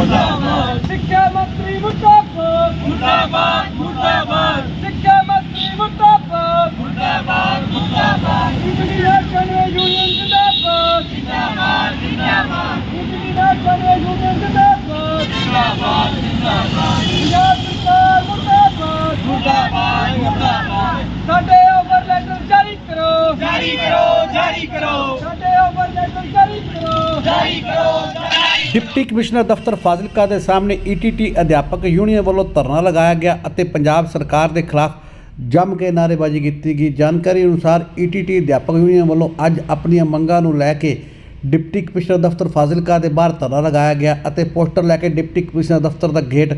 ਮੁਰਦਾਬਾਦ। ਸਿੱਖਿਆ ਮੰਤਰੀ ਮੁਰਦਾਬਾਦ। ਮੁਰਦਾਬਾਦ ਮੁਰਦਾਬਾਦ ਸਿੱਖਿਆ ਮੰਤਰੀ ਮੁਰਦਾਬਾਦ ਮੁਰਦਾਬਾਦ ਮੁਰਦਾਬਾਦ ਇੰਜੀਨੀਅਰ ਯੂਨੀਅਨ ਜਿੰਦਾਬਾਦ ਜਿੰਦਾਬਾਦ ਜਿੰਦਾਬਾਦ ਇੰਜੀਨੀਅਰ ਯੂਨੀਅਨ ਜਿੰਦਾਬਾਦ ਜਿੰਦਾਬਾਦ ਜਿੰਦਾਬਾਦ ਪੰਜਾਬ ਸਰਕਾਰ ਮੁਰਦਾਬਾਦ ਮੁਰਦਾਬਾਦ ਮੁਰਦਾਬਾਦ ਸਾਡੇ ਓਵਰ ਲੈਟਰ ਜਾਰੀ ਕਰੋ ਜਾਰੀ ਕਰੋ ਜਾਰੀ ਕਰੋ ਸਾਡੇ ਓਵਰ ਲੈਟਰ ਜਾਰੀ ਕਰੋ ਜਾਰੀ ਕਰੋ ਡਿਪਟੀ ਕਮਿਸ਼ਨਰ ਦਫ਼ਤਰ ਫਾਜ਼ਿਲਕਾ ਦੇ ਸਾਹਮਣੇ ਈਟੀਟੀ ਅਧਿਆਪਕ ਯੂਨੀਅਨ ਵੱਲੋਂ ਧਰਨਾ ਲਗਾਇਆ ਗਿਆ ਅਤੇ ਪੰਜਾਬ ਸਰਕਾਰ ਦੇ ਖਿਲਾਫ ਜੰਮ ਕੇ ਨਾਅਰੇਬਾਜ਼ੀ ਕੀਤੀ ਗਈ। ਜਾਣਕਾਰੀ ਅਨੁਸਾਰ ਈਟੀਟੀ ਅਧਿਆਪਕ ਯੂਨੀਅਨ ਵੱਲੋਂ ਅੱਜ ਆਪਣੀਆਂ ਮੰਗਾਂ ਨੂੰ ਲੈ ਕੇ ਡਿਪਟੀ ਕਮਿਸ਼ਨਰ ਦਫ਼ਤਰ ਫਾਜ਼ਿਲਕਾ ਦੇ ਬਾਹਰ ਧਰਨਾ ਲਗਾਇਆ ਗਿਆ ਅਤੇ ਪੋਸਟਰ ਲੈ ਕੇ ਡਿਪਟੀ ਕਮਿਸ਼ਨਰ ਦਫ਼ਤਰ ਦਾ ਗੇਟ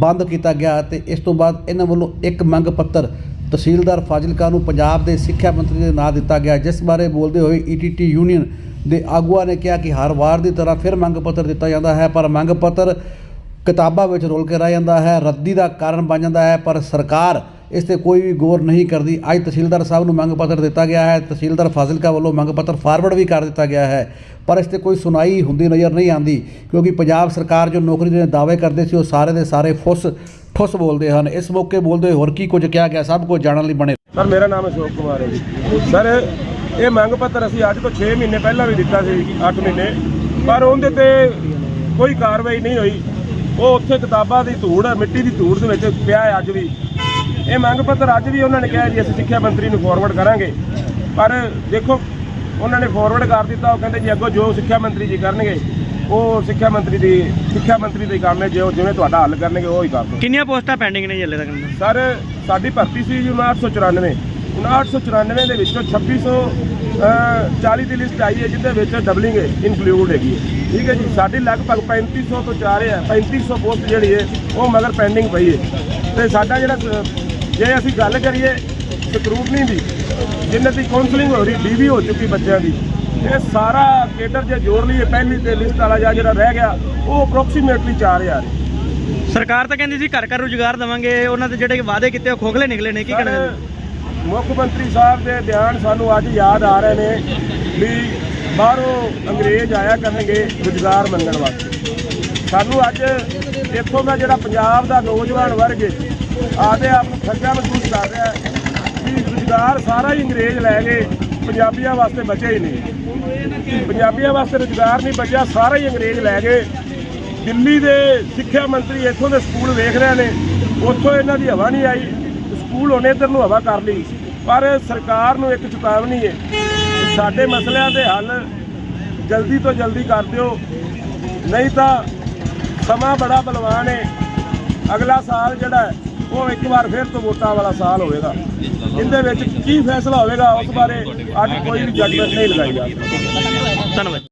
ਬੰਦ ਕੀਤਾ ਗਿਆ ਅਤੇ ਇਸ ਤੋਂ ਬਾਅਦ ਇਹਨਾਂ ਵੱਲੋਂ ਇੱਕ ਮੰਗ ਪੱਤਰ ਤਹਿਸੀਲਦਾਰ ਫਾਜ਼ਿਲਕਾ ਨੂੰ ਪੰਜਾਬ ਦੇ ਸਿੱਖਿਆ ਮੰਤਰੀ ਦੇ ਨਾਂ ਦਿੱਤਾ ਗਿਆ, ਜਿਸ ਬਾਰੇ ਬੋਲਦੇ ਹੋਏ ਈਟੀਟੀ ਯੂਨੀਅਨ ਦੇ ਆਗੂਆਂ ਨੇ ਕਿਹਾ ਕਿ ਹਰ ਵਾਰ ਦੀ ਤਰ੍ਹਾਂ ਫਿਰ ਮੰਗ ਪੱਤਰ ਦਿੱਤਾ ਜਾਂਦਾ ਹੈ, ਪਰ ਮੰਗ ਪੱਤਰ ਕਿਤਾਬਾਂ ਵਿੱਚ ਰੋਲ ਕੇ ਰਹਿ ਜਾਂਦਾ ਹੈ, ਰੱਦੀ ਦਾ ਕਾਰਨ ਬਣ ਜਾਂਦਾ ਹੈ, ਪਰ ਸਰਕਾਰ ਇਸ ਤੇ ਕੋਈ ਵੀ ਗੌਰ ਨਹੀਂ ਕਰਦੀ। ਅੱਜ ਤਹਿਸੀਲਦਾਰ ਸਾਹਿਬ ਨੂੰ ਮੰਗ ਪੱਤਰ ਦਿੱਤਾ ਗਿਆ ਹੈ, ਤਹਿਸੀਲਦਾਰ ਫਾਜ਼ਿਲਕਾ ਵੱਲੋਂ ਮੰਗ ਪੱਤਰ ਫਾਰਵਰਡ ਵੀ ਕਰ ਦਿੱਤਾ ਗਿਆ ਹੈ, ਪਰ ਇਸ ਤੇ ਕੋਈ ਸੁਣਾਈ ਹੁੰਦੀ ਨਜ਼ਰ ਨਹੀਂ ਆਉਂਦੀ, ਕਿਉਂਕਿ ਪੰਜਾਬ ਸਰਕਾਰ ਜੋ ਨੌਕਰੀ ਦੇ ਦਾਅਵੇ ਕਰਦੇ ਸੀ, ਉਹ ਸਾਰੇ ਦੇ ਸਾਰੇ ਫੁੱਸ, ਠੁੱਸ ਬੋਲਦੇ ਹਨ। ਇਸ ਮੌਕੇ ਬੋਲਦੇ ਹੋਏ ਹੋਰ ਕੀ ਕੁਝ ਕਿਹਾ ਗਿਆ, ਸਭ ਕੁਝ ਜਾਣਨ ਲਈ ਬਣੇ ਸਰ, ਮੇਰਾ ਨਾਮ ਅਸ਼ੋਕ ਕੁਮਾਰ ਹੈ ਜੀ। ਸਰ ਇਹ ਮੰਗ ਪੱਤਰ ਅਸੀਂ ਅੱਜ ਤੋਂ 6 ਮਹੀਨੇ ਪਹਿਲਾਂ ਵੀ ਦਿੱਤਾ ਸੀ 8 ਮਹੀਨੇ। ਪਰ ਉਹਦੇ ਤੇ ਕੋਈ ਕਾਰਵਾਈ ਨਹੀਂ ਹੋਈ। ਉਹ ਉੱਥੇ ਕਿਤਾਬਾਂ ਦੀ ਧੂੜ ਹੈ ਮਿੱਟੀ ਦੀ ਧੂੜ ਦੇ ਵਿੱਚ ਪਿਆ ਹੈ ਅੱਜ ਵੀ। ਇਹ ਮੰਗ ਪੱਤਰ ਅੱਜ ਵੀ ਉਹਨਾਂ ਨੇ ਕਿਹਾ ਜੀ ਅਸੀਂ ਸਿੱਖਿਆ ਮੰਤਰੀ ਨੂੰ ਫਾਰਵਰਡ ਕਰਾਂਗੇ। ਪਰ ਦੇਖੋ ਉਹਨਾਂ ਨੇ ਫਾਰਵਰਡ ਕਰ ਦਿੱਤਾ। ਉਹ ਕਹਿੰਦੇ ਜੀ ਅੱਗੋਂ ਜੋ ਸਿੱਖਿਆ ਮੰਤਰੀ ਜੀ ਕਰਨਗੇ ਉਹ ਸਿੱਖਿਆ ਮੰਤਰੀ ਦੀ ਸਿੱਖਿਆ ਮੰਤਰੀ ਦੇ ਕੰਮ ਹੈ। ਜੋ ਜਿਵੇਂ ਤੁਹਾਡਾ ਹੱਲ ਕਰਨਗੇ ਉਹ ਹੀ ਕਰ ਦਿਓ ਕਿੰਨੀਆਂ ਪੋਸਟਾਂ ਪੈਂਡਿੰਗ ਨੇ ਜੀ ਹਲੇ ਤੱਕ? ਸਰ ਸਾਡੀ ਭਰਤੀ ਸੀ ਜੀ 5994 5994 ਦੇ ਵਿੱਚੋਂ 2640 ਦੀ ਲਿਸਟ ਆਈ ਹੈ ਜਿਹਦੇ ਵਿੱਚ ਡਬਲਿੰਗ ਇਨਕਲੂਡ ਹੈਗੀ ਹੈ। ਠੀਕ ਹੈ ਜੀ ਸਾਡੀ ਲਗਭਗ 3500 ਤੋਂ 4 ਹੈ 3500 ਪੋਸਟ ਜਿਹੜੀ ਹੈ ਉਹ ਮਗਰ ਪੈਂਡਿੰਗ ਪਈ ਹੈ। ਤੇ ਸਾਡਾ ਜਿਹੜਾ ਜੇ ਅਸੀਂ ਗੱਲ ਕਰੀਏ ਸਕਰੂਟਨੀ ਦੀ ਜਿਨ੍ਹਾਂ ਦੀ ਕਾਉਂਸਲਿੰਗ ਹੋ ਰਹੀ ਡੀਵੀ ਹੋ ਚੁੱਕੀ ਬੱਚਿਆਂ ਦੀ ਇਹ ਸਾਰਾ ਕੇਡਰ ਜੇ ਜੋੜ ਲਈਏ ਪਹਿਲੀ ਤੇ ਲਿਸਟ ਵਾਲਾ ਜਾਂ ਜਿਹੜਾ ਰਹਿ ਗਿਆ ਉਹ ਅਪਰੋਕਸੀਮੇਟਲੀ 4000 ਹੈ। ਸਰਕਾਰ ਤਾਂ ਕਹਿੰਦੀ ਸੀ ਘਰ ਘਰ ਰੁਜ਼ਗਾਰ ਦੇਵਾਂਗੇ ਉਹਨਾਂ ਦੇ ਜਿਹੜੇ ਵਾਅਦੇ ਕੀਤੇ ਉਹ ਖੋਖਲੇ ਨਿਕਲੇ ਨੇ ਕੀ ਕਹਿਣਾ ਮੁੱਖ ਮੰਤਰੀ ਸਾਹਿਬ ਦੇ ਬਿਆਨ ਸਾਨੂੰ ਅੱਜ ਯਾਦ ਆ ਰਹੇ ਨੇ ਵੀ ਬਾਹਰੋਂ ਅੰਗਰੇਜ਼ ਆਇਆ ਕਰਨਗੇ ਰੁਜ਼ਗਾਰ ਮੰਗਣ ਵਾਸਤੇ। ਸਾਨੂੰ ਅੱਜ ਇੱਥੋਂ ਦਾ ਜਿਹੜਾ ਪੰਜਾਬ ਦਾ ਨੌਜਵਾਨ ਵਰਗ ਹੈ, ਆਪਦੇ ਆਪ ਨੂੰ ਠੱਗਿਆ ਮਹਿਸੂਸ ਕਰ ਰਿਹਾ ਵੀ ਰੁਜ਼ਗਾਰ ਸਾਰਾ ਹੀ ਅੰਗਰੇਜ਼ ਲੈ ਗਏ ਪੰਜਾਬੀਆਂ ਵਾਸਤੇ ਬਚਿਆ ਹੀ ਨਹੀਂ। ਪੰਜਾਬੀਆਂ ਵਾਸਤੇ ਰੁਜ਼ਗਾਰ ਨਹੀਂ ਬਚਿਆ ਸਾਰਾ ਹੀ ਅੰਗਰੇਜ਼ ਲੈ ਗਏ ਦਿੱਲੀ ਦੇ ਸਿੱਖਿਆ ਮੰਤਰੀ ਇੱਥੋਂ ਦੇ ਸਕੂਲ ਵੇਖ ਰਹੇ ਨੇ ਉੱਥੋਂ ਇਹਨਾਂ ਦੀ ਹਵਾ ਨਹੀਂ ਆਈ। ਸਕੂਲ ਉਹਨੇ ਇੱਧਰ ਨੂੰ ਹਵਾ ਕਰ ਲਈ, ਪਰ ਸਰਕਾਰ ਨੂੰ ਇੱਕ ਚੁਕਾਵਨੀ ਹੈ ਸਾਡੇ ਮਸਲਿਆਂ ਦੇ ਹੱਲ ਜਲਦੀ ਤੋਂ ਜਲਦੀ ਕਰ ਦਿਓ। ਨਹੀਂ ਤਾਂ ਸਮਾਂ ਬੜਾ ਬਲਵਾਨ ਹੈ। ਅਗਲਾ ਸਾਲ ਜਿਹੜਾ ਉਹ ਇੱਕ ਵਾਰ ਫਿਰ ਤੋਂ ਵੋਟਾਂ ਵਾਲਾ ਸਾਲ ਹੋਵੇਗਾ। ਇਹਦੇ ਵਿੱਚ ਕੀ ਫੈਸਲਾ ਹੋਵੇਗਾ, ਉਸ ਬਾਰੇ ਅੱਜ ਕੋਈ ਵੀ ਜੱਜਮੈਂਟ ਨਹੀਂ ਲਗਾਈ ਜਾ ਸਕਦੀ। ਧੰਨਵਾਦ।